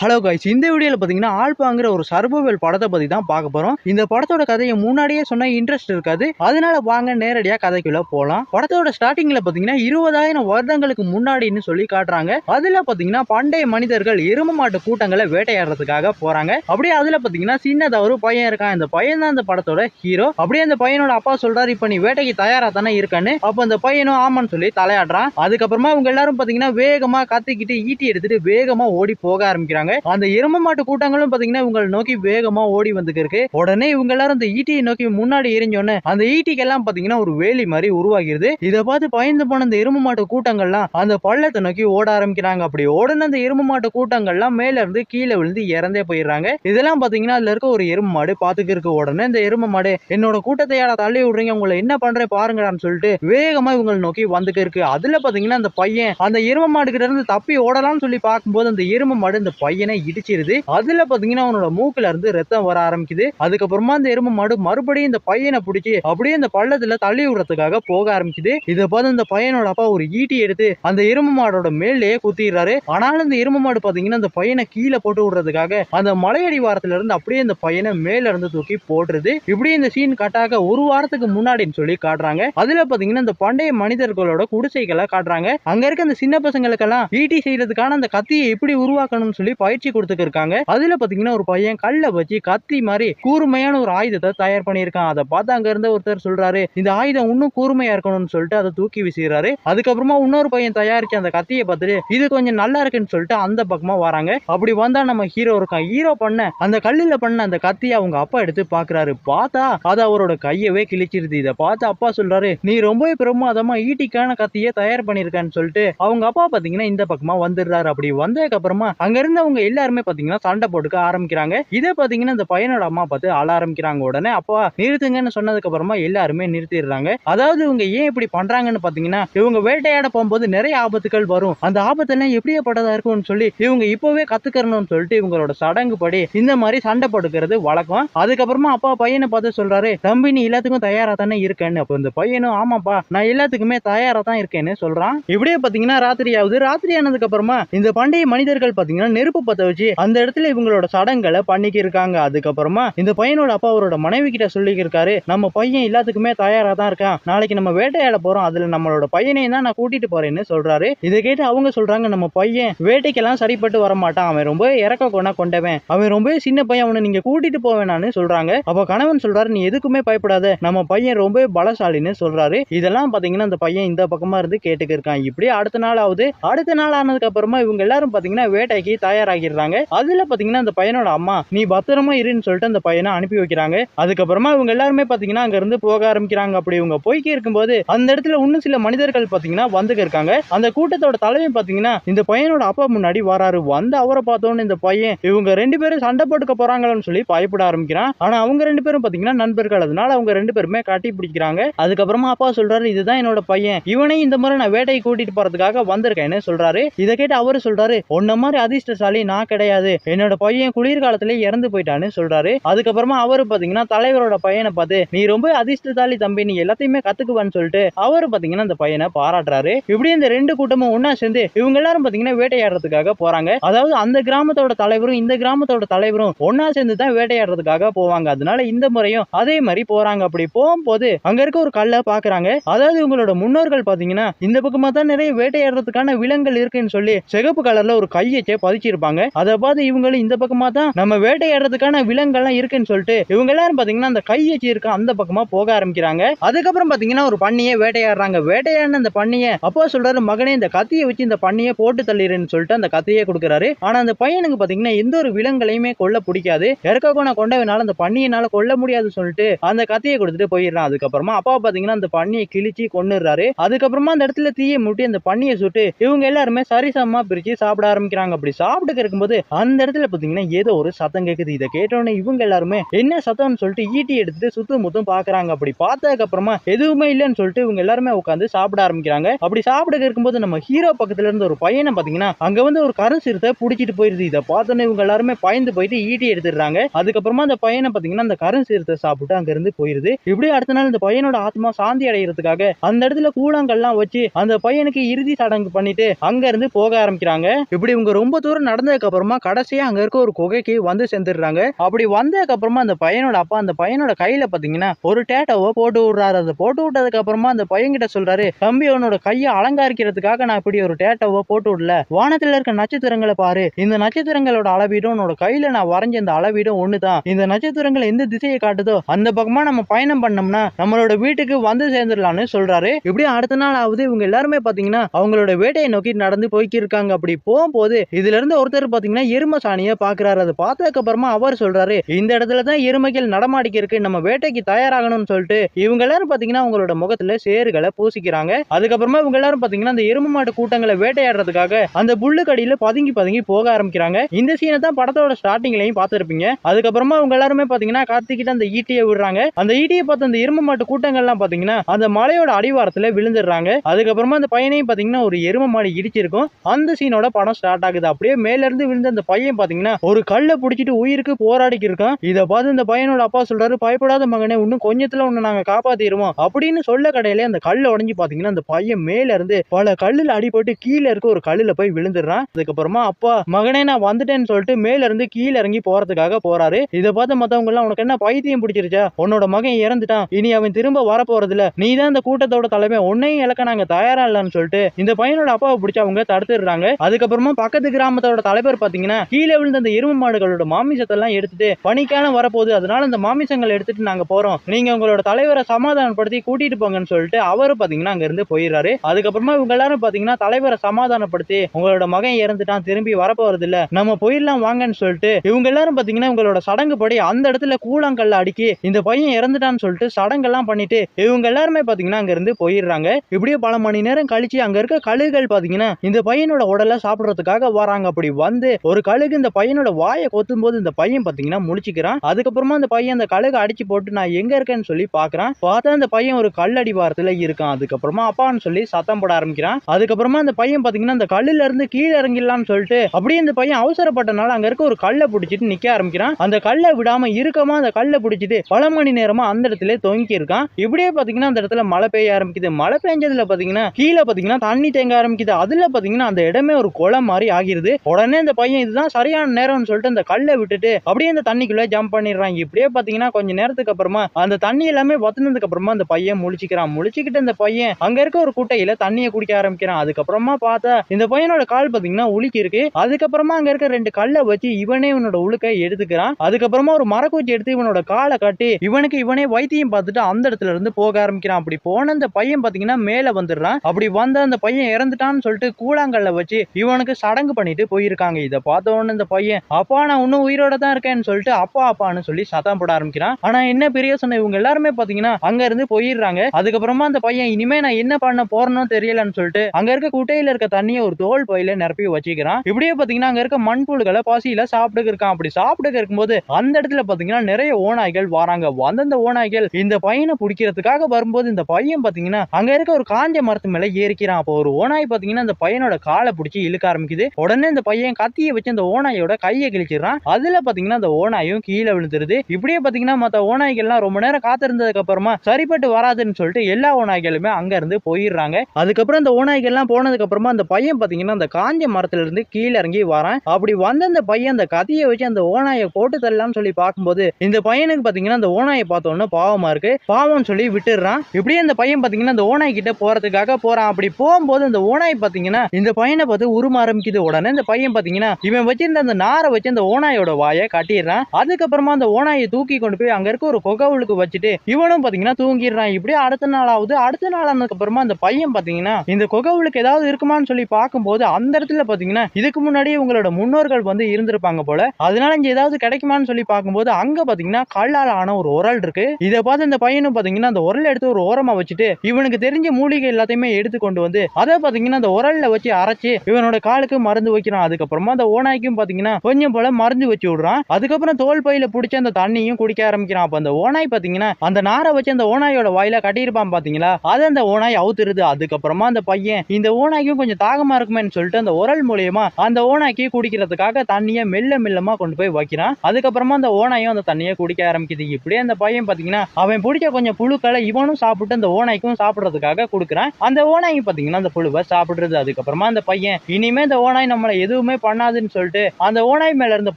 Hello guys இந்த வீடியோவில் பார்த்தீங்கன்னா ஆல்பாங்கிற ஒரு சர்வைவல் படத்தை பற்றி தான் பார்க்க போகிறோம் இந்த படத்தோட கதையை முன்னாடியே சொன்னால் இன்ட்ரெஸ்ட் இருக்காது. அதனால வாங்க நேரடியாக கதைக்குள்ள போகலாம் படத்தோட ஸ்டார்டிங்கில் பார்த்தீங்கன்னா இருபதாயிரம் வருடங்களுக்கு முன்னாடின்னு சொல்லி காட்டுறாங்க. அதில் பார்த்தீங்கன்னா பண்டைய மனிதர்கள் எரும மாட்டு கூட்டங்களை வேட்டையாடுறதுக்காக போகிறாங்க அப்படியே அதில் பார்த்தீங்கன்னா சின்னதாக ஒரு பையன் இருக்கான். இந்த பையன் தான் இந்த படத்தோட ஹீரோ அப்படியே அந்த பையனோட அப்பா சொல்றாரு இப்போ நீ வேட்டைக்கு தயாராக தானே இருக்கான்னு. அப்போ அந்த பையனும் ஆமான்னு சொல்லி தலையாடுறான். அதுக்கப்புறமா அவங்க எல்லாரும் பார்த்தீங்கன்னா வேகமா கத்திக்கிட்டு ஈட்டி எடுத்துட்டு வேகமா ஓடி போக ஆரம்பிக்கிறாங்க. அந்த எரும மாட்டு கூட்டங்களும் பாத்தீங்கன்னா இவங்களை நோக்கி வேகமா ஓடி வந்துக்கு இருக்கு. உடனே இவங்க எல்லாரும் அந்த ஈட்டியை நோக்கி முன்னாடி எரிஞ்சோடனே அந்த ஈட்டிக்கு எல்லாம் பாத்தீங்கன்னா ஒரு வேலி மாதிரி உருவாகிறது இதை பார்த்து பயந்து போன அந்த எரும மாட்டு கூட்டங்கள்லாம் அந்த பள்ளத்தை நோக்கி ஓட ஆரம்பிக்கிறாங்க. அப்படி உடனே அந்த எரும மாட்டு கூட்டங்கள்லாம் மேல இருந்து கீழே விழுந்து இறந்தே போயிடுறாங்க. இதெல்லாம் பாத்தீங்கன்னா அதுல இருக்க ஒரு எரும மாடு பாத்துக்கு இருக்க. உடனே இந்த எரும மாடு என்னோட கூட்டத்தை யாரா தள்ளி விடுறீங்க. உங்களை என்ன பண்றேன் பாருங்கடான்னு சொல்லிட்டு வேகமா இவங்களை நோக்கி வந்துக்கு இருக்கு. அதுல பாத்தீங்கன்னா அந்த பையன் அந்த எரும மாடு கிட்ட இருந்து தப்பி ஓடலாம்னு சொல்லி பார்க்கும்போது அந்த எரும மாடு இந்த பையன் இடிச்சிருது. அதுல பாத்தீங்கன்னா அவனோட மூக்குல இருந்து ரத்தம் வர ஆரம்பிக்குது. அதுக்கப்புறமா அந்த எரும மாடு மறுபடியும் இந்த பையனை பிடிச்சி அப்படியே இந்த பள்ளத்துல தள்ளி விடுறதுக்காக போக ஆரம்பிக்குது. இதை பார்த்து இந்த பையனோட அப்பா ஒரு ஈட்டி எடுத்து அந்த எரும மாடோட மேலேயே குத்திடுறாரு. ஆனாலும் இந்த எரும மாடு பாத்தீங்கன்னா அந்த பையனை கீழே போட்டு விடுறதுக்காக அந்த மலையடி வாரத்துல இருந்து அப்படியே இந்த பையனை மேல இருந்து தூக்கி போடுறது இப்படி இந்த சீன் கட்டாக ஒரு வாரத்துக்கு முன்னாடின்னு சொல்லி காட்டுறாங்க. அதுல பாத்தீங்கன்னா இந்த பண்டைய மனிதர்களோட குடிசைகளை காட்டுறாங்க. அங்க இருக்க அந்த சின்ன பசங்களுக்கெல்லாம் ஈட்டி செய்யறதுக்கான அந்த கத்தியை எப்படி உருவாக்கணும்னு சொல்லி பயிற்சி கொடுத்துருக்காங்க அதுல பாத்தீங்கன்னா ஒரு பையன் கல்ல வச்சு கத்தி மாதிரி கூர்மையான ஒரு ஆயுதத்தை தயார் பண்ணியிருக்கான். அதை பார்த்து அங்க இருந்த ஒருத்தர் சொல்றாரு இந்த ஆயுதம் இன்னும் கூர்மையா இருக்கணும்னு சொல்லிட்டு அதை தூக்கி வீசுகிறாரு. அதுக்கப்புறமா இன்னொரு பையன் தயாரிச்ச அந்த கத்தியை பார்த்துட்டு இது கொஞ்சம் நல்லா இருக்குன்னு சொல்லிட்டு அந்த பக்கமா வராங்க. அப்படி வந்தா நம்ம ஹீரோ இருக்கான். ஹீரோ பண்ண அந்த கல்லுல பண்ண அந்த கத்தியை அவங்க அப்பா எடுத்து பாக்குறாரு. பார்த்தா அது அவரோட கையவே கிழிச்சிருது. இதை பார்த்து அப்பா சொல்றாரு நீ ரொம்பவே பிரமாதமா ஈட்டிக்கான கத்தியை தயார் பண்ணிருக்கான்னு சொல்லிட்டு அவங்க அப்பா பாத்தீங்கன்னா இந்த பக்கமா வந்துடுறாரு. அப்படி வந்ததுக்கு அப்புறமா அங்க இருந்தவங்க எல்லாருமே பாத்தீங்கன்னா சண்டை போட்டுக்க ஆரம்பிக்கிறாங்க. இதே பாத்தீங்கன்னா இந்த பையனோட அம்மா பார்த்து அழ ஆரம்பிக்கிறாங்க உடனே. அப்பா நிறுத்துங்கன்னு சொன்னதுக்கு அப்புறமா எல்லாருமே நிறுத்திடுறாங்க. அதாவது இவங்க ஏன் இப்படி பண்றாங்கன்னு பாத்தீங்கன்னா இவங்க வேட்டையாட போகும்போது நிறைய ஆபத்துகள் வரும். அந்த ஆபத்தெல்லாம் பட்டதா இருக்கும்னு சொல்லி இவங்க இப்பவே கத்துக்கறணும்னு சொல்லிட்டு இவங்களோட சடங்கு படி இந்த மாதிரி சண்டை போட்டுக்கிறது வழக்கம். அதுக்கப்புறமா அப்பா பையனை பார்த்து சொல்றாரு தம்பி நீ எல்லாத்துக்கும் தயாரா தானே இருக்கேன்னு. அப்போ இந்த பையனும் ஆமாப்பா நான் எல்லாத்துக்குமே தயாரா தான் இருக்கேன்னு சொல்றான். இப்படியே பாத்தீங்கன்னா ராத்திரி ஆகுது ராத்திரி ஆனதுக்கு அப்புறமா இந்த பண்டைய மனிதர்கள் பாத்தீங்கன்னா நெருப்பு பத்த வச்சு அந்த இடத்துல இவங்களோட சடங்குகளை பண்ணிக்கி இருக்காங்க அதுக்கப்புறமா இந்த பையனோட அப்பா அவரோட மனைவி கிட்ட சொல்லிக்கிருக்காரு நம்ம பையன் எல்லாத்துக்குமே தயாரா தான் இருக்கான். நாளைக்கு நம்ம வேட்டையாட போறோம். அதுல நம்மளோட பையனையும் தான் நான் கூட்டிட்டு போறேன்னு சொல்றாரு. இதை கேட்டு அவங்க சொல்றாங்க நம்ம பையன் வேட்டைக்கெல்லாம் சரிப்பட்டு வர மாட்டான் அவன் ரொம்ப இறக்க கொண்டா கொண்டவன். அவன் ரொம்ப சின்ன பையன் அவனை நீங்க கூட்டிட்டு போவேனான்னு சொல்றாங்க. அப்ப கணவன் சொல்றாரு நீ எதுக்குமே பயப்படாத. நம்ம பையன் ரொம்ப பலசாலின்னு சொல்றாரு. இதெல்லாம் பாத்தீங்கன்னா அந்த பையன் இந்த பக்கமா இருந்து கேட்டுக்கு இருக்கான் இப்படி அடுத்த நாள் ஆகுது. அடுத்த நாள் ஆனதுக்கு அப்புறமா இவங்க எல்லாரும் பாத்தீங்கன்னா வேட்டைக்கு ஆகிடுறாங்க அதுல பாத்தீங்கன்னா அந்த பையனோட அம்மா நீ பத்திரமா இருன்னு சொல்லிட்டு அந்த பையனை அனுப்பி வைக்கிறாங்க. அதுக்கப்புறமா இவங்க எல்லாருமே பாத்தீங்கன்னா அங்க இருந்து போக ஆரம்பிக்கிறாங்க. அப்படி இவங்க போய்க்கே இருக்கும்போது அந்த இடத்துல இன்னும் சில மனிதர்கள் பாத்தீங்கன்னா வந்து இருக்காங்க. அந்த கூட்டத்தோட தலைமை பாத்தீங்கன்னா இந்த பையனோட அப்பா முன்னாடி வராரு. வந்து அவரை பார்த்தோன்னு இந்த பையன் இவங்க ரெண்டு பேரும் சண்டை போட்டுக்க போறாங்கன்னு சொல்லி பயப்பட ஆரம்பிக்கிறான். ஆனா அவங்க ரெண்டு பேரும் பாத்தீங்கன்னா நண்பர்கள். அதனால அவங்க ரெண்டு பேருமே காட்டி பிடிக்கிறாங்க. அதுக்கப்புறமா அப்பா சொல்றாரு இதுதான் என்னோட பையன். இவனையும் இந்த முறை நான் வேட்டையை கூட்டிட்டு போறதுக்காக வந்திருக்கேன்னு சொல்றாரு. இதை கேட்டு அவரு சொல்றாரு உன்ன மாதிரி அதிர்ஷ்டசாலி நான் கிடையாது. என்னோட பையன் குளிர்காலத்திலே இறந்து போயிட்டான்னு சொல்றாரு. அதுக்கப்புறமா அவரு பாத்தீங்கன்னா தலைவரோட பையனை பார்த்து நீ ரொம்ப அதிர்ஷ்டசாலி தம்பி நீ எல்லாத்தையுமே கத்துக்குவான்னு சொல்லிட்டு அவரு பாத்தீங்கன்னா அந்த பையனை பாராட்டுறாரு. இப்படி இந்த ரெண்டு கூட்டமும் ஒன்னா சேர்ந்து இவங்க எல்லாரும் பாத்தீங்கன்னா வேட்டையாடுறதுக்காக போறாங்க. அதாவது அந்த கிராமத்தோட தலைவரும் இந்த கிராமத்தோட தலைவரும் ஒன்னா சேர்ந்து தான் வேட்டையாடுறதுக்காக போவாங்க. அதனால இந்த முறையும் அதே மாதிரி போறாங்க. அப்படி போகும்போது அங்க இருக்க ஒரு கல்லை பாக்குறாங்க. அதாவது இவங்களோட முன்னோர்கள் பாத்தீங்கன்னா இந்த பக்கமா தான் நிறைய வேட்டையாடுறதுக்கான விலங்குகள் இருக்குன்னு சொல்லி சிகப்பு கலர்ல ஒரு கையை பதிச்சிருப்பாங்க. அதை பார்த்து இவங்களும் இந்த பக்கமா தான் நம்ம வேட்டையாடுறதுக்கான விலங்குகள்லாம் இருக்குன்னு சொல்லிட்டு இவங்க எல்லாரும் பாத்தீங்கன்னா அந்த கையச்சி இருக்க அந்த பக்கமா போக ஆரம்பிக்கிறாங்க. அதுக்கப்புறம் பாத்தீங்கன்னா ஒரு பண்ணியை வேட்டையாடுறாங்க. வேட்டையாடின அந்த பண்ணியை அப்பா சொல்றாரு மகனே இந்த கத்தியை வச்சு இந்த பண்ணியை போட்டு தள்ளிடுன்னு சொல்லிட்டு அந்த கத்தியை கொடுக்குறாரு. ஆனா அந்த பையனுக்கு பாத்தீங்கன்னா எந்த ஒரு விலங்குகளையுமே கொல்ல பிடிக்காது. இறக்க கொண்டவனால அந்த பண்ணியினால கொல்ல முடியாதுன்னு சொல்லிட்டு அந்த கத்தியை கொடுத்துட்டு போயிடுறான். அதுக்கப்புறமா அப்பா பாத்தீங்கன்னா அந்த பண்ணியை கிழிச்சு கொண்டுடுறாரு அதுக்கப்புறமா அந்த இடத்துல தீயை மூட்டி அந்த பண்ணியை சுட்டு இவங்க எல்லாருமே சரிசமமா பிரிச்சு சாப்பிட ஆரம்பிக்கிறாங்க. அப்படி சாப்பிட்டு இருக்கும்போது அந்த இடத்துல பாத்தீங்கன்னா ஏதோ ஒரு சத்தம் கேக்குது. இதை கேட்டோடனே இவங்க எல்லாருமே என்ன சத்தம்னு சொல்லிட்டு ஈட்டி எடுத்துட்டு சுத்து முத்தும் பாக்குறாங்க. அப்படி பார்த்ததுக்கு அப்புறமா எதுவுமே இல்லைன்னு சொல்லிட்டு இவங்க எல்லாருமே உட்காந்து சாப்பிட ஆரம்பிக்கிறாங்க. அப்படி சாப்பிட இருக்கும்போது நம்ம ஹீரோ பக்கத்துல இருந்து ஒரு பையனை பாத்தீங்கன்னா அங்க வந்து ஒரு கருசிறுத்தை சிறுத்தை போயிருது. இதை பார்த்தோன்னே இவங்க எல்லாருமே பயந்து போயிட்டு ஈட்டி எடுத்துடுறாங்க. அதுக்கப்புறமா அந்த பையனை பாத்தீங்கன்னா அந்த கருசிறுத்தை சாப்பிட்டு அங்க இருந்து போயிருது. இப்படி அடுத்த நாள் இந்த பையனோட ஆத்மா சாந்தி அடைகிறதுக்காக அந்த இடத்துல கூழாங்கல்லாம் வச்சு அந்த பையனுக்கு இறுதி சடங்கு பண்ணிட்டு அங்க இருந்து போக ஆரம்பிக்கிறாங்க. இப்படி இவங்க ரொம்ப தூரம் நடந்து வந்ததுக்கு அப்புறமா கடைசியா அங்க இருக்க ஒரு குகைக்கு வந்து சேர்ந்துடுறாங்க. அப்படி வந்ததுக்கு அப்புறமா அந்த பையனோட அப்பா அந்த பையனோட கையில பாத்தீங்கன்னா ஒரு டேட்டோவை போட்டு விடுறாரு. அதை போட்டு விட்டதுக்கு அப்புறமா அந்த பையன்கிட்ட சொல்றாரு தம்பி உன்னோட கையை அலங்காரிக்கிறதுக்காக நான் இப்படி ஒரு டேட்டோவை போட்டு விடல. வானத்துல இருக்க நட்சத்திரங்களை பாரு. இந்த நட்சத்திரங்களோட அளவீடும் உன்னோட கையில நான் வரைஞ்ச இந்த அளவீடும் ஒண்ணுதான். இந்த நட்சத்திரங்கள் எந்த திசையை காட்டுதோ அந்த பக்கமா நம்ம பயணம் பண்ணோம்னா நம்மளோட வீட்டுக்கு வந்து சேர்ந்துடலாம்னு சொல்றாரு. இப்படியே அடுத்த நாள் ஆகுது. இவங்க எல்லாருமே பாத்தீங்கன்னா அவங்களோட வேட்டையை நோக்கி நடந்து போய்க்கு இருக்காங்க அப்படி போகும்போது இதுல இருந்து ஒருத்தர் பாத்தீங்கன்னா எரும சாணியை பார்க்குறாரு அதை பார்த்ததுக்கப்புறமா அவர் சொல்றாரு இந்த இடத்துல தான் எருமைகள் நடமாடிக்க இருக்கு நம்ம வேட்டைக்கு தயாராகணும்னு சொல்லிட்டு இவங்க எல்லாரும் பாத்தீங்கன்னா அவங்களோட முகத்துல சேறுகளை பூசிக்கிறாங்க. அதுக்கப்புறமா இவங்க எல்லாரும் பாத்தீங்கன்னா அந்த எரும மாட்டு கூட்டங்களை வேட்டையாடுறதுக்காக அந்த புல்லுக்கடியில் பதுங்கி பதுங்கி போக ஆரம்பிக்கிறாங்க. இந்த சீனை தான் படத்தோட ஸ்டார்டிங்லையும் பார்த்திருப்பீங்க. அதுக்கப்புறமா அவங்க எல்லாருமே பாத்தீங்கன்னா கார்த்திக்கிட்ட அந்த ஈட்டியை விடுறாங்க. அந்த ஈட்டியை பார்த்து அந்த எரும மாட்டு கூட்டங்கள்லாம் பாத்தீங்கன்னா அந்த மலையோட அடிவாரத்தில் விழுந்துடுறாங்க. அதுக்கப்புறமா அந்த பையனையும் பாத்தீங்கன்னா ஒரு எரும மாடு இடிச்சிருக்கும். அந்த சீனோட படம் ஸ்டார்ட் ஆகுது. அப்படியே மேல இருந்து விழுந்த அந்த பையன் பாத்தீங்கன்னா ஒரு கல்லை பிடிச்சிட்டு உயிருக்கு போராடிக்கு இருக்கான் இதை பார்த்து இந்த பையனோட அப்பா சொல்றாரு பயப்படாத மகனே இன்னும் கொஞ்சத்துல உன்னை நாங்க காப்பாத்திடுவோம். அப்படின்னு சொல்ல கடையில அந்த கல்ல உடஞ்சி பாத்தீங்கன்னா அந்த பையன் மேல இருந்து பல கல்லுல அடிபட்டு கீழே இருக்க ஒரு கல்லுல போய் விழுந்துடுறான். அதுக்கப்புறமா அப்பா மகனே நான் வந்துட்டேன்னு சொல்லிட்டு மேல இருந்து கீழே இறங்கி போறதுக்காக போறாரு. இதை பார்த்து மத்தவங்க எல்லாம் உனக்கு என்ன பைத்தியம் பிடிச்சிருச்சா? உன்னோட மகன் இறந்துட்டான். இனி அவன் திரும்ப வர போறது இல்ல நீ தான் இந்த கூட்டத்தோட தலைமை. உன்னையும் இழக்க நாங்க தயாரா இல்லைன்னு சொல்லிட்டு இந்த பையனோட அப்பாவை பிடிச்சி அவங்க தடுத்துடுறாங்க. அதுக்கப்புறமா பக்கத்து கிராமத்தோட பேர் பாத்தீங்கன்னா கீழே விழுந்த அந்த எரும மாடுகளோட மாமிசத்தெல்லாம் எடுத்துட்டு பனிக்காலம் வரப்போகுது. அதனால இந்த மாமிசங்கள் எடுத்துட்டு நாங்க போறோம். நீங்க உங்களோட தலைவரை சமாதானப்படுத்தி கூட்டிட்டு போங்கன்னு சொல்லிட்டு அவரு பாத்தீங்கன்னா அங்க இருந்து போயிடுறாரு. அதுக்கப்புறமா இவங்க எல்லாரும் பாத்தீங்கன்னா தலைவரை சமாதானப்படுத்தி உங்களோட மகன் இறந்துட்டான் திரும்பி வரப்போறது இல்ல நம்ம போயிடலாம் வாங்கன்னு சொல்லிட்டு இவங்க எல்லாரும் பாத்தீங்கன்னா இவங்களோட சடங்கு படி அந்த இடத்துல கூழாங்கல்ல அடிக்கி இந்த பையன் இறந்துட்டான்னு சொல்லிட்டு சடங்கெல்லாம் பண்ணிட்டு இவங்க எல்லாருமே பாத்தீங்கன்னா அங்க இருந்து போயிடுறாங்க. இப்படியே பல மணி நேரம் கழிச்சு அங்க இருக்க கழுகுகள் பாத்தீங்கன்னா இந்த பையனோட உடலை சாப்பிடுறதுக்காக வராங்க. அப்படி வந்து ஒரு கழுகு இந்த பையனோட வாயை கொத்தும் போது இந்த பையன் பாத்தீங்கன்னா முடிச்சுக்கிறான் அதுக்கப்புறமா அந்த பையன் அந்த கழுகு அடிச்சு போட்டு நான் எங்க இருக்கேன்னு சொல்லி பாக்குறான். பார்த்தா அந்த பையன் ஒரு கல்லடி வாரத்துல இருக்கான். அதுக்கப்புறமா அப்பான்னு சொல்லி சத்தம் போட ஆரம்பிக்கிறான். அதுக்கப்புறமா அந்த பையன் பாத்தீங்கன்னா அந்த கல்லுல இருந்து கீழே இறங்கிடலாம்னு சொல்லிட்டு அப்படியே இந்த பையன் அவசரப்பட்டனால அங்க இருக்க ஒரு கல்லை பிடிச்சிட்டு நிக்க ஆரம்பிக்கிறான். அந்த கல்லை விடாம இருக்கமா அந்த கல்லை பிடிச்சிட்டு பல மணி நேரமா அந்த இடத்துல தொங்கி இருக்கான். இப்படியே பாத்தீங்கன்னா அந்த இடத்துல மழை பெய்ய ஆரம்பிக்குது. மழை பெஞ்சதுல பாத்தீங்கன்னா கீழே பாத்தீங்கன்னா தண்ணி தேங்க ஆரம்பிக்குது. அதுல பாத்தீங்கன்னா அந்த இடமே ஒரு குளம் மாதிரி ஆகிருது. உடனே இந்த பையன் இதுதான் சரியான நேரம்னு சொல்லிட்டு அந்த கல்லை விட்டுட்டு அப்படியே அந்த தண்ணிக்குள்ளே ஜம்ப் பண்ணிடுறாங்க. இப்படியே பார்த்தீங்கன்னா கொஞ்ச நேரத்துக்கு அப்புறமா அந்த தண்ணி எல்லாமே வத்துனதுக்கு அப்புறமா அந்த பையன் முழிச்சிக்கிறான். முழிச்சிக்கிட்டு அந்த பையன் அங்கே இருக்க ஒரு குட்டையில் தண்ணியை குடிக்க ஆரம்பிக்கிறான். அதுக்கப்புறமா பார்த்தா இந்த பையனோட கால் பார்த்தீங்கன்னா உலுக்கி இருக்கு. அதுக்கப்புறமா அங்கே இருக்க ரெண்டு கல்லை வச்சு இவனே இவனோட உழுக்கை எடுத்துக்கிறான். அதுக்கப்புறமா ஒரு மரக்குச்சி எடுத்து இவனோட காலை கட்டி இவனுக்கு இவனே வைத்தியம் பார்த்துட்டு அந்த இடத்துல இருந்து போக ஆரம்பிக்கிறான். அப்படி போன அந்த பையன் பார்த்தீங்கன்னா மேலே வந்துடுறான். அப்படி வந்த அந்த பையன் இறந்துட்டான்னு சொல்லிட்டு கூழாங்கல்ல வச்சு இவனுக்கு சடங்கு பண்ணிட்டு போயிருக்காங்க. இதை பார்த்த உடனே இந்த பையன் அப்பா நான் இன்னும் உயிரோட தான் இருக்கேன்னு சொல்லிட்டு அப்பா அப்பான்னு சொல்லி சத்தம் போட ஆரம்பிக்கிறான். ஆனா என்ன பெரிய சொன்ன இவங்க எல்லாருமே பாத்தீங்கன்னா அங்க இருந்து போயிடுறாங்க. அதுக்கப்புறமா அந்த பையன் இனிமே நான் என்ன பண்ண போறேனோ தெரியலன்னு சொல்லிட்டு அங்க இருக்க குட்டையில இருக்க தண்ணியை ஒரு தோல் பையில நிரப்பி வச்சுக்கிறான். இப்படியே பாத்தீங்கன்னா அங்க இருக்க மண்புழுகளை பசியில சாப்பிட்டு இருக்கான். அப்படி சாப்பிட்டு இருக்கும்போது அந்த இடத்துல பாத்தீங்கன்னா நிறைய ஓநாய்கள் வராங்க. வந்தந்த ஓநாய்கள் இந்த பையனை பிடிக்கிறதுக்காக வரும்போது இந்த பையன் பாத்தீங்கன்னா அங்க இருக்க ஒரு காஞ்ச மரத்து மேல ஏறிக்கிறான். அப்போ ஒரு ஓநாய் பாத்தீங்கன்னா அந்த பையனோட காலை பிடிச்சி இழுக்க ஆரம்பிக்குது. உடனே இந்த பையன் கத்தியை வச்சு அந்த ஓனாயோட கையை கிழிச்சிடுறான். அதுல பாத்தீங்கன்னா அந்த ஓநாயும் கீழே விழுந்துருது. இப்படியே பாத்தீங்கன்னா மத்த ஓநாய்கள்லாம் ரொம்ப நேரம் காத்திருந்ததுக்கு அப்புறமா சரிப்பட்டு வராதுன்னு சொல்லிட்டு எல்லா ஓநாய்களுமே அங்க இருந்து போயிடுறாங்க. அதுக்கப்புறம் அந்த ஓநாய்கள்லாம் போனதுக்கு அப்புறமா அந்த பையன் பாத்தீங்கன்னா அந்த காஞ்ச மரத்துல இருந்து கீழே இறங்கி வரான். அப்படி வந்த அந்த பையன் அந்த கத்தியை வச்சு அந்த ஓநாயை போட்டு தள்ளலாம்னு சொல்லி பார்க்கும்போது இந்த பையனுக்கு பாத்தீங்கன்னா அந்த ஓநாயை பார்த்த உடனே பாவமா இருக்கு. பாவம்னு சொல்லி விட்டுடுறான். இப்படியே அந்த பையன் பாத்தீங்கன்னா அந்த ஓநாய் கிட்ட போறதுக்காக போறான். அப்படி போகும்போது அந்த ஓநாய் பாத்தீங்கன்னா இந்த பையனை பார்த்து உரும ஆரம்பிக்குது. உடனே இந்த பையன் பாத்தீங்கன்னா இவன் வச்சிருந்த அந்த நாரை வச்சு அந்த ஓனாயோட வாயை கட்டிடுறான். அதுக்கப்புறமா அந்த ஓனாயை தூக்கி கொண்டு போய் அங்க இருக்க ஒரு கொகவுளுக்கு வச்சுட்டு இவனும் பாத்தீங்கன்னா தூங்கிடுறான். இப்படி அடுத்த நாள் ஆகுது அடுத்த நாள் ஆனதுக்கப்புறமா அந்த பையன் பாத்தீங்கன்னா இந்த கொகவுளுக்கு ஏதாவது இருக்குமான்னு சொல்லி பார்க்கும்போது அந்த இடத்துல பாத்தீங்கன்னா இதுக்கு முன்னாடி உங்களோட முன்னோர்கள் வந்து இருந்திருப்பாங்க போல. அதனால இங்க ஏதாவது கிடைக்குமான்னு சொல்லி பார்க்கும்போது அங்க பாத்தீங்கன்னா கல்லால் ஆன ஒரு உரல் இருக்கு. இதை பார்த்து இந்த பையனும் பாத்தீங்கன்னா அந்த உரல் எடுத்து ஒரு ஓரமா வச்சுட்டு இவனுக்கு தெரிஞ்ச மூலிகை எல்லாத்தையுமே எடுத்து கொண்டு வந்து அதை பாத்தீங்கன்னா அந்த உரல்ல வச்சு அரைச்சு இவனோட காலுக்கு மருந்து வைக்கிறான். அதுக்கப்புறம் அந்த ஓனாய்க்கும் பாத்தீங்கன்னா கொஞ்சம் போல மருந்து வச்சு விடுறான். அதுக்கப்புறம் தோல் பையில பிடிச்ச அந்த தண்ணியும் குடிக்க ஆரம்பிக்கிறான். அப்ப அந்த ஓனாய் பாத்தீங்கன்னா அந்த நாரை வச்சு அந்த ஓனாயோட வாயில கட்டியிருப்பான் பாத்தீங்களா? அது அந்த ஓனாய் அவுத்துருது. அதுக்கப்புறமா அந்த பையன் இந்த ஓனாய்க்கும் கொஞ்சம் தாகமா இருக்குமேன்னு சொல்லிட்டு அந்த உரல் மூலியமா அந்த ஓனாய்க்கு குடிக்கிறதுக்காக தண்ணியை மெல்ல மெல்லமா கொண்டு போய் வைக்கிறான். அதுக்கப்புறமா அந்த ஓனாயும் அந்த தண்ணியை குடிக்க ஆரம்பிக்குது. இப்படியே அந்த பையன் பாத்தீங்கன்னா அவன் பிடிச்ச கொஞ்சம் புழுக்களை இவனும் சாப்பிட்டு அந்த ஓனாய்க்கும் சாப்பிடுறதுக்காக கொடுக்குறான். அந்த ஓனாய் பாத்தீங்கன்னா அந்த புழுவை சாப்பிடுறது. அதுக்கப்புறமா அந்த பையன் இனிமே இந்த ஓனாய் நம்மளை எதுவுமே பண்ணாதுன்னு சொல்லிட்டு அந்த ஓனாய் மேல இருந்த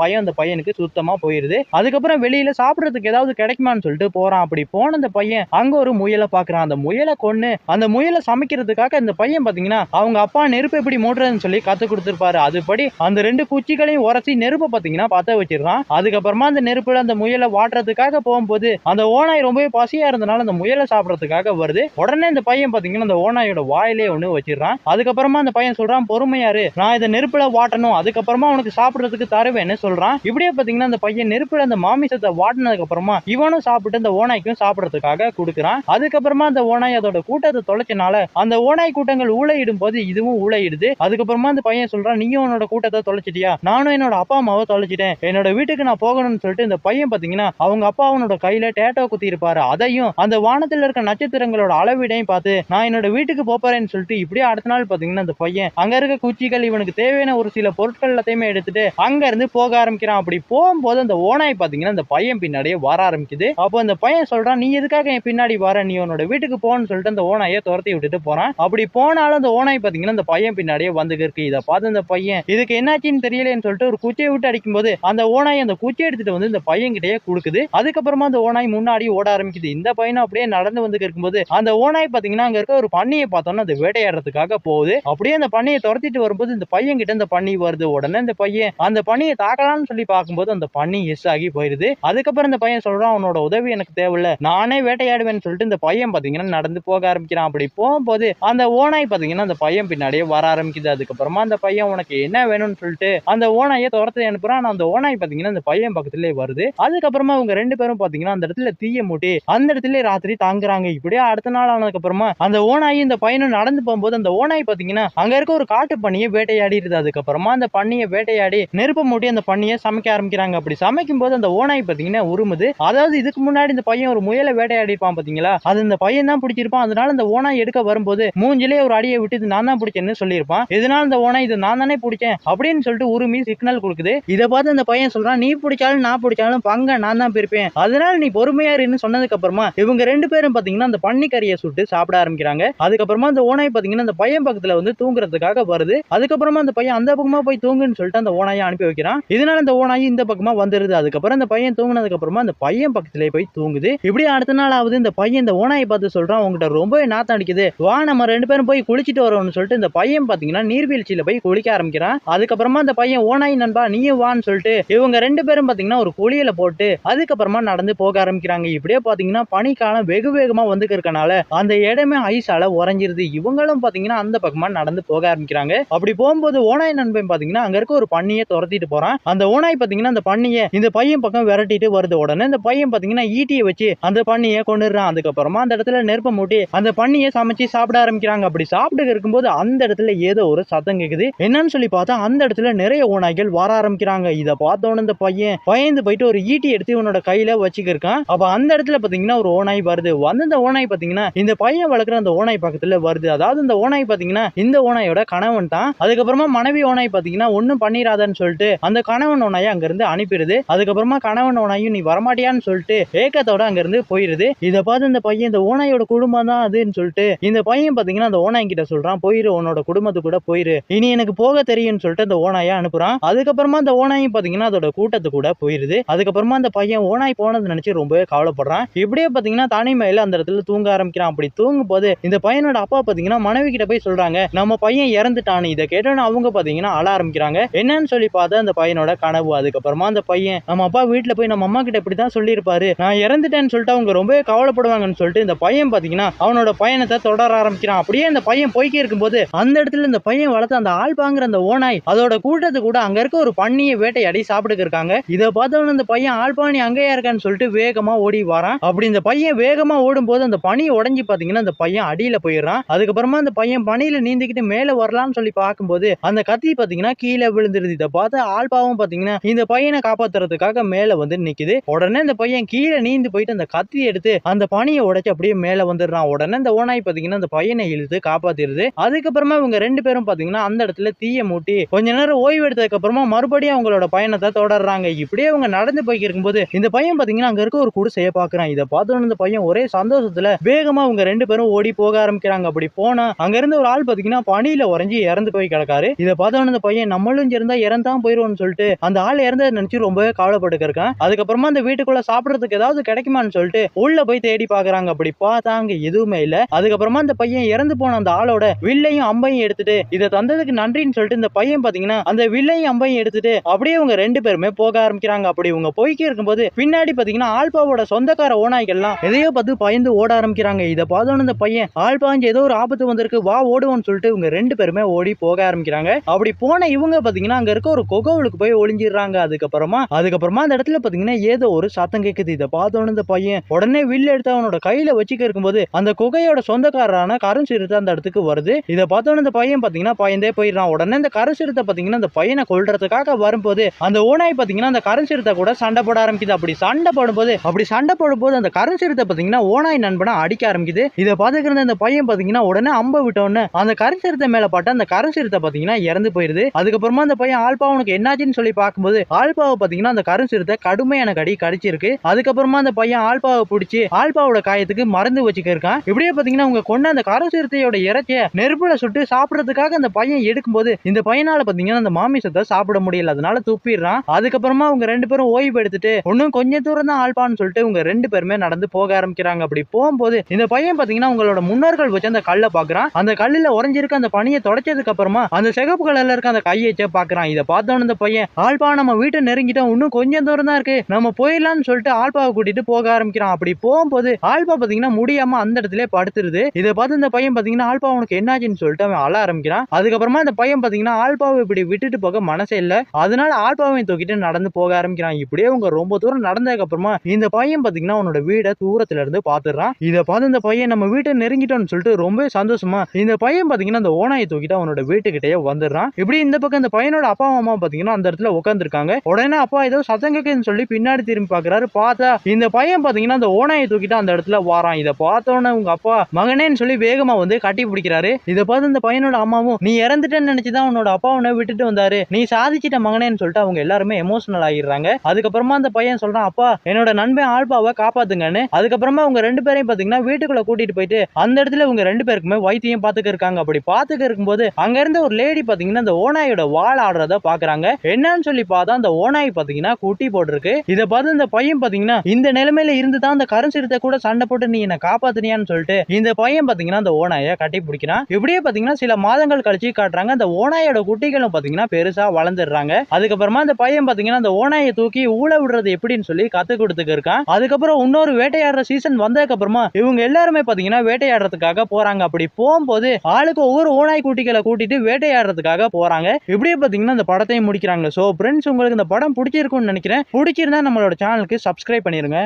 பையன் அந்த பையனுக்கு சுத்தமா போயிருது. அதுக்கப்புறம் வெளியில சாப்பிடறதுக்கு ஏதாவது கிடைக்குமான்னு சொல்லிட்டு போறான். அப்படி போன அந்த பையன் அங்க ஒரு முயலை பாக்குறான் அந்த முயலை கொண்டு அந்த முயலை சமைக்கிறதுக்காக அந்த பையன் பாத்தீங்கன்னா அவங்க அப்பா நெருப்பு எப்படி மூட்டுறதுன்னு சொல்லி கத்து கொடுத்துருப்பாரு. அதுபடி அந்த ரெண்டு குச்சிகளையும் உரசி நெருப்பை பாத்தீங்கன்னா பத்த வச்சிடுறான். அதுக்கப்புறமா அந்த நெருப்புல அந்த முயலை வாட்டுறதுக்காக போகும்போது அந்த ஓனாய் ரொம்பவே பசியா இருந்தனால அந்த முயலை சாப்பிடறதுக்காக வருது. உடனே இந்த பையன் பாத்தீங்கன்னா அந்த ஓனாயோட வாயிலே ஒண்ணு வச்சிடறான். அதுக்கப்புறமா அந்த பையன் சொல்றான் பொறுமையாரு நான் இதை நெருப்புல வாட்டணும். அதுக்கப்புறமா உனக்கு சாப்பிடுறதுக்கு தருவேன்னு சொல்றான். இப்படியே பாத்தீங்கன்னா அந்த பையன் நெருப்புல அந்த மாமிசத்தை வாட்டினதுக்கு அப்புறமா இவனும் சாப்பிட்டு அந்த ஓனாய்க்கும் சாப்பிடறதுக்காக கொடுக்குறான். அதுக்கப்புறமா அந்த ஓனாய் அதோட கூட்டத்தை தொலைச்சனால அந்த ஓனாய் கூட்டங்கள் ஊழையிடும் போது இதுவும் ஊழையிடுது அதுக்கப்புறமா அந்த பையன் சொல்றான் நீயும் உன்னோட கூட்டத்தை தொலைச்சிட்டியா? நானும் என்னோட அப்பா அம்மாவை தொலைச்சிட்டேன். என்னோட வீட்டுக்கு நான் போகணும்னு சொல்லிட்டு இந்த பையன் பாத்தீங்கன்னா அவங்க அப்பா அவனோட கையில டேட்டோ குத்தி இருப்பாரு அதையும் அந்த வானத்தில் இருக்க நட்சத்திரங்களோட அளவீடையும் பார்த்து நான் என்னோட வீட்டுக்கு போறேன்னு சொல்லிட்டு இப்படியே அடுத்த நாள் பாத்தீங்கன்னா அந்த பையன் அங்க இருக்க குச்சிகள் இவனுக்கு தேவையான ஒரு சில பொருட்கள் எல்லாத்தையுமே எடுத்துட்டு அங்க இருந்து போக ஆரம்பிக்கிறான். அப்படி போகும்போது அந்த ஓனாய் பாத்தீங்கன்னா அந்த பையன் பின்னாடியே வர ஆரம்பிக்குது. அப்போ அந்த பையன் சொல்றான் நீ எதுக்காக என் பின்னாடி வர? நீ உன்னோட வீட்டுக்கு போன்னு சொல்லிட்டு அந்த ஓனாயை துரத்தி விட்டுட்டு போறான். அப்படி போனாலும் அந்த ஓனாய் பாத்தீங்கன்னா அந்த பையன் பின்னாடியே வந்து இருக்கு. இதை பார்த்து அந்த பையன் இதுக்கு என்னாச்சுன்னு தெரியலன்னு சொல்லிட்டு ஒரு குச்சியை விட்டு அடிக்கும்போது அந்த ஓனாய் அந்த குச்சியை எடுத்துட்டு வந்து இந்த பையன் கிட்டேயே கொடுக்குது. அதுக்கப்புறமா அந்த ஓனாய் முன்னாடி ஓட ஆரம்பிக்குது. இந்த பையனும் அப்படியே நடந்து வந்து இருக்கும்போது அந்த ஓனாய் பாத்தீங்கன்னா அங்க இருக்க ஒரு பண்ணியை பார்த்தோன்னா அது வேட்டையாடுறதுக்காக போகுது. அப்படியே அந்த பண்ணியை துரத்திட்டு வரும்போது இந்த பையன் கிட்ட இந்த பண்ணி வருது உடனே இந்த பையன் அந்த பணியை தாக்கலாம்னு சொல்லி பார்க்கும்போது அந்த பனி எஸ் ஆகி போயிருது. அதுக்கப்புறம் இந்த பையன் சொல்றான் அவனோட உதவி எனக்கு தேவையில்ல. நானே வேட்டையாடுவேன்னு சொல்லிட்டு இந்த பையன் பாத்தீங்கன்னா நடந்து போக ஆரம்பிக்கிறான். அப்படி போகும்போது அந்த ஓனாய் பாத்தீங்கன்னா அந்த பையன் பின்னாடியே வர ஆரம்பிக்குது. அதுக்கப்புறமா அந்த பையன் உனக்கு என்ன வேணும்னு சொல்லிட்டு அந்த ஓனாயை துரத்து அனுப்புறான். அந்த ஓனாய் பாத்தீங்கன்னா அந்த பையன் பக்கத்துலேயே வருது. அதுக்கப்புறமா அவங்க ரெண்டு பேரும் பாத்தீங்கன்னா அந்த இடத்துல தீய மூட்டி அந்த இடத்துல ராத்திரி தாங்குறாங்க. இப்படியே அடுத்த நாள் ஆனதுக்கு அப்புறமா அந்த ஓனாயி இந்த பையனும் நடந்து போகும்போது அந்த ஓனாய் பாத்தீங்கன்னா அங்க இருக்க ஒரு காட்டு பண்ணியை வேட்டையாடிடுது. அதுக்கப்புறமா அந்த பண்ணியை வேட்டையாடி நெருப்ப மூட்டி அந்த பண்ணியை சமைக்க ஆரம்பிக்கிறாங்க. அப்படி சமைக்கும் போது அந்த ஓனாய் பாத்தீங்கன்னா உருமுது. அதாவது இதுக்கு முன்னாடி இந்த பையன் ஒரு முயலை வேட்டையாடிப்பான் பாத்தீங்களா அது இந்த பையன் தான் பிடிச்சிருப்பான். அதனால அந்த ஓனாய் எடுக்க வரும்போது மூஞ்சிலே ஒரு அடியை விட்டு இது நான் தான் பிடிச்சேன்னு சொல்லியிருப்பான். இதனால இந்த ஓனாய் இது நான் தானே பிடிச்சேன்? அப்படின்னு சொல்லிட்டு உருமி சிக்னல் கொடுக்குது. இதை பார்த்து அந்த பையன் சொல்றான் நீ பிடிச்சாலும் நான் பிடிச்சாலும் பங்க நான் தான் பிரிப்பேன். அதனால நீ பொறுமையா இருன்னு சொன்னதுக்கு அப்புறமா இவங்க ரெண்டு பேரும் பாத்தீங்கன்னா அந்த பன்னிக்கறியை சுட்டு சாப்பிட ஆரம்பிக்கிறாங்க. அதுக்கப்புறமா அந்த ஓனாய் பாத்தீங்கன்னா அந்த பையன் பக்கத்துல வந்து தூங்குறதுக்காக வருது. அதுக்கப்புறமா அந்த பையன் அந்த பக்கமா போய் தூங்குன்னு சொல்லிட்டு அந்த ஓனாயை அனுப்பி வைக்கிறான். இதனால அந்த ஓனாயி இந்த பக்கமா வந்துருது. அதுக்கப்புறம் அந்த பையன் தூங்கினதுக்கு அப்புறமா அந்த பையன் பக்கத்திலே போய் தூங்குது. இப்படி அடுத்த நாள் ஆகுது. இந்த பையன் இந்த ஓனாயை பார்த்து சொல்றான் உங்ககிட்ட ரொம்பவே நாத்தம் அடிக்குது. வா நம்ம ரெண்டு பேரும் போய் குளிச்சிட்டு வரோம்னு சொல்லிட்டு இந்த பையன் பாத்தீங்கன்னா நீர்வீழ்ச்சியில போய் குளிக்க ஆரம்பிக்கிறான். அதுக்கப்புறமா அந்த பையன் ஓனாய் நண்பா நீயும் வான்னு சொல்லிட்டு இவங்க ரெண்டு பேரும் பாத்தீங்கன்னா ஒரு குளியல போட்டு அதுக்கப்புறமா நடந்து போக ஆரம்பிக்கிறாங்க. இப்படியே பாத்தீங்கன்னா பனிக்காலம் வெகு வேகமா வந்து இருக்கனால அந்த இடமே ஐஸால உறைஞ்சிருது. இவங்களும் பாத்தீங்கன்னா அந்த பக்கமா நடந்து போக ஆரம்பிக்கிறாங்க. அப்படி போகும்போது ஓனாய் நண்பன் பாத்தீங்கன்னா அங்க இருக்க ஒரு பண்ணியை துரத்திட்டு போறான். அந்த ஓனாய் பாத்தீங்கன்னா அந்த பண்ணியை இந்த பையன் பக்கம் விரட்டிட்டு வருது. உடனே இந்த பையன் பாத்தீங்கன்னா ஈட்டியை வச்சு அந்த பண்ணியை கொண்டுடுறான் அதுக்கப்புறமா அந்த இடத்துல நெருப்ப மூட்டி அந்த பண்ணியை சமைச்சு சாப்பிட ஆரம்பிக்கிறாங்க. அப்படி சாப்பிட்டு இருக்கும்போது அந்த இடத்துல ஏதோ ஒரு சத்தம் கேக்குது. என்னன்னு சொல்லி பார்த்தா அந்த இடத்துல நிறைய ஓநாய்கள் வர ஆரம்பிக்கிறாங்க. இதை பார்த்தோன்னு இந்த பையன் பயந்து போயிட்டு ஒரு ஈட்டி எடுத்து இவனோட கையில வச்சுக்கிருக்கான். அப்ப அந்த இடத்துல பாத்தீங்கன்னா ஒரு ஓனாய் வருது. வந்து இந்த ஓனாய் பாத்தீங்கன்னா இந்த பையன் வளர்க்குற அந்த ஓனாய் பக்கத்துல வருது. அதாவது இந்த ஓனாய் பாத்தீங்கன்னா இந்த ஓனாயோட கணவன் தான். அதுக்கப்புறமா மனைவி ஓனாய் பாத்தீங்கன்னா ஒன்றும் பண்ணிடாதன்னு சொல்லிட்டு அந்த கணவன் ஓனாயை அங்கேருந்து அனுப்பிடுது. அதுக்கப்புறமா கணவன் ஓனாயும் நீ வரமாட்டியான்னு சொல்லிட்டு ஏக்கத்தோட அங்கேருந்து போயிடுது இதை பார்த்து இந்த பையன் இந்த ஓனாயோட குடும்பம் தான் அதுன்னு சொல்லிட்டு இந்த பையன் பார்த்தீங்கன்னா அந்த ஓனாய் கிட்ட சொல்றான் போயிரு உன்னோட குடும்பத்து கூட போயிரு. இனி எனக்கு போக தெரியும்னு சொல்லிட்டு அந்த ஓனாயை அனுப்புறான். அதுக்கப்புறமா அந்த ஓனாயும் பார்த்தீங்கன்னா அதோட கூட்டத்து கூட போயிருது. அதுக்கப்புறமா அந்த பையன் ஓனாய் போனது நினச்சி ரொம்பவே கவலைப்படுறான். இப்படியே பார்த்தீங்கன்னா தனிமையில் அந்த இடத்துல தூங்க ஆரம்பிக்கிறான். அப்படி தூங்கும் போது இந்த பையனோட அப்பா பார்த்தீங்கன்னா மனைவி கிட்ட போய் சொல்கிறாங்க நம்ம பையன் இறந்துட்டான்னு. இதை கேட்டோன்னு அவங்க பார்த்தீங்கன்னா அழ ஆரம்பிக்கிறாங்க. என்னன்னு சொல்லி பார்த்தா அந்த பையனோட கனவு. அதுக்கப்புறமா அந்த பையன் நம்ம அப்பா வீட்டில் போய் நம்ம அம்மா கிட்ட இப்படிதான் சொல்லியிருப்பாரு. நான் இறந்துட்டேன்னு சொல்லிட்டு அவங்க ரொம்பவே கவலைப்படுவாங்கன்னு சொல்லிட்டு இந்த பையன் பார்த்தீங்கன்னா அவனோட பயணத்தை தொடர ஆரம்பிக்கிறான். அப்படியே அந்த பையன் போய்க்கே இருக்கும்போது அந்த இடத்துல இந்த பையன் வளர்த்த அந்த ஆள் பாங்குற அந்த ஓனாய் அதோட கூட்டத்து கூட அங்க இருக்க ஒரு பண்ணியை வேட்டையாடி சாப்பிட்டுக்கு இருக்காங்க. இதை பார்த்தவன அந்த பையன் ஆள்பாணி அங்கேயா இருக்கான்னு சொல்லிட்டு வேகமா ஓடி வரான். அப்படி இந்த பையன் வேகமா ஓடும்போது அந்த பனி உடஞ்சி பாத்தீங்கன்னா அந்த பையன் அடியில போயிடுறான். அதுக்கப்புறமா அந்த பையன் பனியில நீந்திக்கிட்டு மேல வரலாம்னு சொல்லி பார்க்கும்போது அந்த கத்தி பாத்தீங்கன்னா கீழே விழுந்துருது. இதை பார்த்து ஆல்பாவும் பாத்தீங்கன்னா இந்த பையனை காப்பாத்துறதுக்காக மேல வந்து நிக்குது. உடனே இந்த பையன் கீழே நீந்து போயிட்டு அந்த கத்தி எடுத்து அந்த பனியை உடைச்சு அப்படியே மேல வந்துடுறான். உடனே இந்த ஓனாய் பாத்தீங்கன்னா அந்த பையனை இழுத்து காப்பாத்திடுது. அதுக்கப்புறமா இவங்க ரெண்டு பேரும் பாத்தீங்கன்னா அந்த இடத்துல தீய மூட்டி கொஞ்ச நேரம் ஓய்வு எடுத்ததுக்கு அப்புறமா மறுபடியும் அவங்களோட பயணத்தை தொடர்றாங்க. இப்படியே அவங்க நடந்து போய்க்கிருக்கும் போது இந்த பையன் பாத்தீங்கன்னா அங்க இருக்க ஒரு குடிசையை பாக்குறான் இதை பார்த்து இந்த பையன் ஒரே சந்தோஷத்துல வேகமா அவங்க ரெண்டு பேரும் ஓடி போக ஆரம்பிக்கிறாங்க. அப்படி போனா அங்க இருந்து ஒரு ஆள் பாத்தீங்கன்னா பனியில உறைஞ்சி இறந்து போய் கிடக்காரு. இதை பார்த்தோன்னு இந்த பையன் நம்மளும் இருந்தா இறந்தான் போயிருவோம்னு சொல்லிட்டு அந்த ஆள் இறந்ததை நினைச்சு ரொம்பவே கவலைப்பட்டு அதுக்கப்புறமா அந்த வீட்டுக்குள்ள சாப்பிடறதுக்கு ஏதாவது கிடைக்குமான்னு சொல்லிட்டு உள்ள போய் தேடி பாக்குறாங்க அப்படி பார்த்தா அங்க எதுவுமே இல்ல. அதுக்கப்புறமா அந்த பையன் இறந்து போன அந்த ஆளோட வில்லையும் அம்பையும் எடுத்துட்டு இதை தந்ததுக்கு நன்றின்னு சொல்லிட்டு இந்த பையன் பாத்தீங்கன்னா அந்த வில்லையும் அம்பையும் எடுத்துட்டு அப்படியே இவங்க ரெண்டு பேருமே போக ஆரம்பிக்கிறாங்க. அப்படி இவங்க போய்க்கே இருக்கும்போது பின்னாடி பாத்தீங்கன்னா ஆல்பாவோட சொந்தக்கார ஓநாய்கள்லாம் எதையோ பார்த்து பயந்து ஓட ஆரம்பிக்கிறாங்க. இதை பார்த்தோன்னு இந்த பையன் ஆல்பாஞ்சு ஏதோ ஒரு ஆபத்து வந்திருக்கு. வா ஓடுவோம்னு சொல்லிட்டு இவங்க ரெண்டு பேருமே ஓடி போக ஆரம்பிக்கிறாங்க. அப்படி போன இவங்க பாத்தீங்கன்னா அங்க இருக்க ஒரு கொகவுளுக்கு போய் ஒளிஞ்சிடுறாங்க. அதுக்கப்புறமா அதுக்கப்புறமா அந்த இடத்துல பாத்தீங்கன்னா ஏதோ ஒரு சத்தம் கேக்குது. இதை பார்த்தோன்னு இந்த பையன் உடனே வில்லு எடுத்து அவனோட கையில வச்சுக்க இருக்கும்போது அந்த குகையோட சொந்தக்காரரான கருஞ்சிறுத்தை அந்த இடத்துக்கு வருது. இதை பார்த்தோன்னு இந்த பையன் பாத்தீங்கன்னா பயந்தே போயிடுறான். உடனே இந்த கருஞ்சிறுத்தை பாத்தீங்கன்னா அந்த பையனை கொள்றதுக்காக வரும்போது அந்த ஓனாய் பாத்தீங்கன்னா அந்த கருஞ்சிறுத்தை கூட சண்டை போட ஆரம்பிக்குது. அப்படி சண்டை போடும்போது அப்படி சண்டை போடும்போது அந்த கருஞ்சிறுத்தை பாத்தீங்கன்னா ஓனாய் நண்பனை அடிக்க ஆரம்பிக்குது. இதை பாத்துக்கிற அந்த பையன் பாத்தீங்கன்னா உடனே அம்ப விட்டோன்னு அந்த கருஞ்சிறுத்தை மேல பட்ட அந்த கருஞ்சிறுத்தை பாத்தீங்கன்னா இறந்து போயிருது அதுக்கப்புறமா அந்த பையன் ஆல்பா உனக்கு என்னாச்சுன்னு சொல்லி பார்க்கும்போது ஆல்பாவை பாத்தீங்கன்னா அந்த கருசிறுத்தை கடுமையான கடி கடிச்சிருக்கு. அதுக்கப்புறமா அந்த பையன் ஆல்பாவை பிடிச்சி ஆல்பாவோட காயத்துக்கு மருந்து வச்சுக்க இருக்கான் இப்படியே பாத்தீங்கன்னா உங்க கொண்ட அந்த கருசிறுத்தையோட இறைச்சிய நெருப்புல சுட்டு சாப்பிடறதுக்காக அந்த பையன் எடுக்கும்போது இந்த பையனால பாத்தீங்கன்னா அந்த மாமிசத்தை சாப்பிட முடியல. அதனால துப்பிடுறான். அதுக்கப்புறமா அவங்க ரெண்டு பேரும் ஓய்வு எடுத்துட்டு ஒன்னும் கொஞ்சம் தூரம் தான் ஆல்பான்னு சொல்லிட்டு இவங்க ரெண்டு பேருமே நடந்து போக ஆரம்பிக்கிறாங்க. அப்படி போகும்போது இந்த பையன் பாத்தீங்கன்னா உங்களோட முன்னோர்கள் வச்சு அந்த கல்லை பாக்குறான் அந்த கல்லுல உறைஞ்சிருக்க அந்த பனியை தொடச்சதுக்கு அப்புறமா அந்த சிகப்பு கலர்ல இருக்க அந்த கையை பாக்குறான் இதை பார்த்தோன்னு இந்த பையன் ஆல்பா நம்ம வீட்டை நெருங்கிட்டோம் இன்னும் கொஞ்சம் தூரம் தான் இருக்கு. நம்ம போயிடலாம்னு சொல்லிட்டு ஆல்பாவை கூட்டிட்டு போக ஆரம்பிக்கிறான். அப்படி போகும்போது ஆல்பா பாத்தீங்கன்னா முடியாம அந்த இடத்துல படுத்துருது. இதை பார்த்து இந்த பையன் பாத்தீங்கன்னா ஆல்பா உனக்கு என்னாச்சுன்னு சொல்லிட்டு அவன் அழ ஆரம்பிக்கிறான். அதுக்கப்புறமா அந்த பையன் பாத்தீங்கன்னா ஆல்பாவை இப்படி விட்டுட்டு போக மனசே இல்ல. அதனால ஆல்பாவை தூக்கிட்டு நடந்து போக ஆரம்பிக்கிறான். இப்படியே அவங்க ரொம்ப தூரம் நடந்ததுக்கு அப்புறமா இந்த பையன் பாத்தீங்கன்னா உன்னோட வீடை தூரத்துல இருந்து பாத்துறான் இதை பார்த்து இந்த பையன் நம்ம வீட்டை நெருங்கிட்டோம்னு சொல்லிட்டு ரொம்ப சந்தோஷமா இந்த பையன் பாத்தீங்கன்னா அந்த ஓனாயை தூக்கிட்டு அவனோட வீட்டுக்கிட்டே வந்துடுறான். இப்படி இந்த பக்கம் இந்த பையனோட அப்பா அம்மா பாத்தீங்கன்னா அந்த இடத்துல உட்காந்துருக்காங்க உடனே அப்பா ஏதோ சத்தம் கேட்குன்னு சொல்லி பின்னாடி திரும்பி பாக்குறாரு. பார்த்தா இந்த பையன் பாத்தீங்கன்னா அந்த ஓனாயை தூக்கிட்டு அந்த இடத்துல வாரான். இதை பார்த்தோன்னே உங்க அப்பா மகனேன்னு சொல்லி வேகமா வந்து கட்டி பிடிக்கிறாரு. இதை பார்த்து இந்த பையனோட அம்மாவும் நீ இறந்துட்டேன்னு நினைச்சுதான் உன்னோட அப்பா உன்னை விட்டுட்டு வந்தாரு. நீ சாதிச்சிட்ட மகனேன்னு சொல்லிட்டு அவங்க எல்லாருமே எமோஷனல் ஆகிடுறாங்க அதுக்கப்புறமா அந்த பையன் சொல்றான் அப்பா என்னோட நண்பன் ஆல்பாவை காப்பாத்துங்கன்னு. அதுக்கப்புறமா அவங்க ரெண்டு பேரையும் பாத்தீங்கன்னா வீட்டுக்குள்ள கூட்டிட்டு போயிட்டு அந்த இடத்துல இவங்க ரெண்டு பேருக்குமே வைத்தியம் பாத்துக்க இருக்காங்க. அப்படி பாத்துக்க இருக்கும்போது அங்க இருந்த ஒரு லேடி பாத்தீங்கன்னா அந்த ஓனாயோட வால் ஆடுறத பாக்குறாங்க என்னன்னு சொல்லி பார்த்தா அந்த ஓனாய் பாத்தீங்கன்னா குட்டி போட்டிருக்கு. இதை பார்த்து இந்த பையன் பாத்தீங்கன்னா இந்த நிலைமையில இருந்து தான் அந்த கருஞ்சிறுத்தை கூட சண்டை போட்டு நீ என்ன காப்பாத்துனியான்னு சொல்லிட்டு இந்த பையன் பாத்தீங்கன்னா அந்த ஓனாயை கட்டி பிடிக்கிறான். இப்படியே பாத்தீங்கன்னா சில மாதங்கள் கழிச்சு காட்டுறாங்க. அந்த ஓனாயோட குட்டிகளும் பாத்தீங்கன்னா பெருசா வளர்ந்துடுறாங்க. அதுக்கப்புறமா அந்த பையன் பாத்தீங்கன்னா அந்த ஓனாயை தூக்கி ஊழ விடுறது எப்படின்னு சொல்லி கத்து கொடுத்துக்க இருக்கான். அதுக்கப்புறம் இன்னொரு வேட்டையாடுற சீசன் வந்ததுக்கு அப்புறமா இவங்க எல்லாருமே பாத்தீங்கன்னா வேட்டையாடுறதுக்காக போறாங்க. அப்படி போகும்போது ஆளுக்கு ஒவ்வொரு ஓனாய் குட்டிகளை கூட்டிட்டு வேட்டையாடுறதுக்காக போறாங்க. இப்படியே பாத்தீங்கன்னா இந்த படத்தையும் முடிக்கிறாங்க. ஸோ ஃப்ரெண்ட்ஸ் உங்களுக்கு இந்த படம் பிடிச்சிருக்கும்னு நினைக்கிறேன். பிடிச்சிருந்தா நம்மளோட சேனலுக்கு சப்ஸ்கிரைப் பண்ணிடுங்க